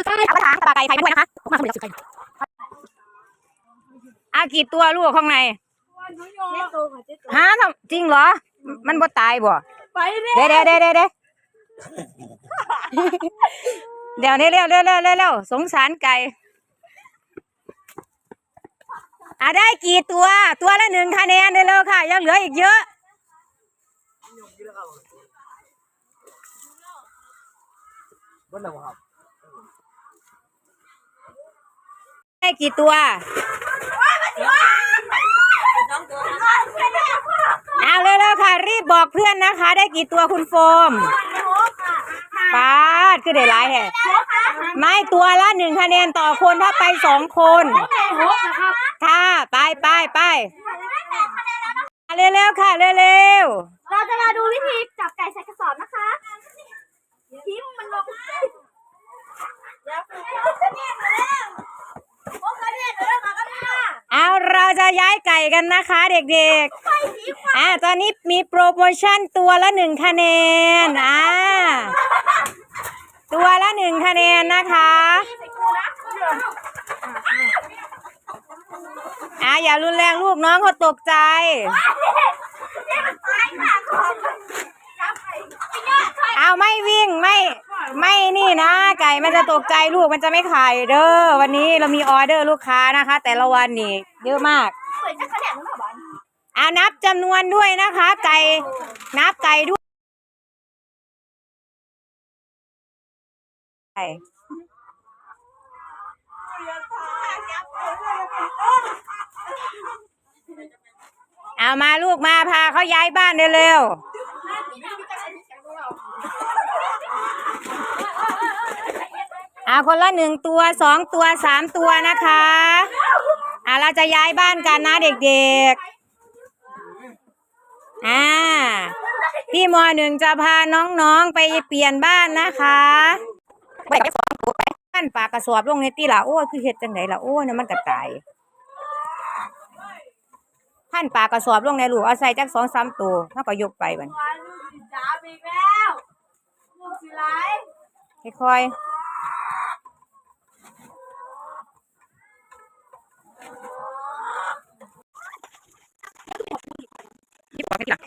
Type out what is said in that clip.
สุดท้ายเอากระถางปลาไก่ไข่มาด้วยนะคะมาสมุนสุดท้ายอากี่ตัวลูกข้างในเจ๊โตค่ะเจ๊โตฮะทำจริงเหรอ มันบ่ตายบ่ไปแม่เด้เด้เด้เด้เด้เดี๋ยวนี้เร็วเร็วเร็วเร็วเร็วสงสารไก่อะได้กี่ตัว ตัวละหนึ่งคะแนนเร็วๆค่ะ ยังเหลืออีกเยอะเบิ้ลแล้วครับ ได้กี่ตัวเอาเร็วๆค่ะ รีบบอกเพื่อนนะคะ ได้กี่ตัวคุณโฟมป้าดคือได้หลายแห่ไม่ตัวละหนึ่งคะแนนต่อคนถ้าไปสองคนหกนะครับค่ะไปไปไปเร็วๆค่ะเร็วเราจะมาดูวิธีจับไก่ใส่กระสอบนะคะทิมมันลงอย่าไปเนี่ยมาแล้ว จะย้ายไก่กันนะคะเด็กๆ อ่าตอนนี้มีโปรโมชั่นตัวละหนึ่งคะแนน อ่า ตัวละหนึ่งคะแนนนะคะ อะอ่าอย่ารุนแรงลูกน้องเขาตกใจ เอาไม่วิ่งไม่ไม่นี่นะ ไก่มันจะตกใจลูกมันจะไม่ไข่เด้อวันนี้เรามีออเดอร์ลูกค้านะคะ แต่ละวันนี่เยอะมากเหมือนจะกระเด็นหรอเปล่าบ้านอ่านับจำนวนด้วยนะคะ ไก่นับไก่ด้วยเอามาลูกมาพาเขาย้ายบ้านเร็วๆ อาคนละหนึ่งตัวสองตัวสามตัวนะคะอ่าเราจะย้ายบ้านกันนะเด็กๆอ่าพี่มอหนึ่งจะพาน้องๆไปเปลี่ยนบ้านนะคะไปไปสองตัวไปบ้านปากกระสอบลงในตีละโอ้คือเห็ดจังไหนละโอ้เนี่ยมันกระต่ายท่านปากกระสอบลงในหลูกเอาใส่จักสองสามตัวแล้วก็ยกไปบันค่อย Yeah.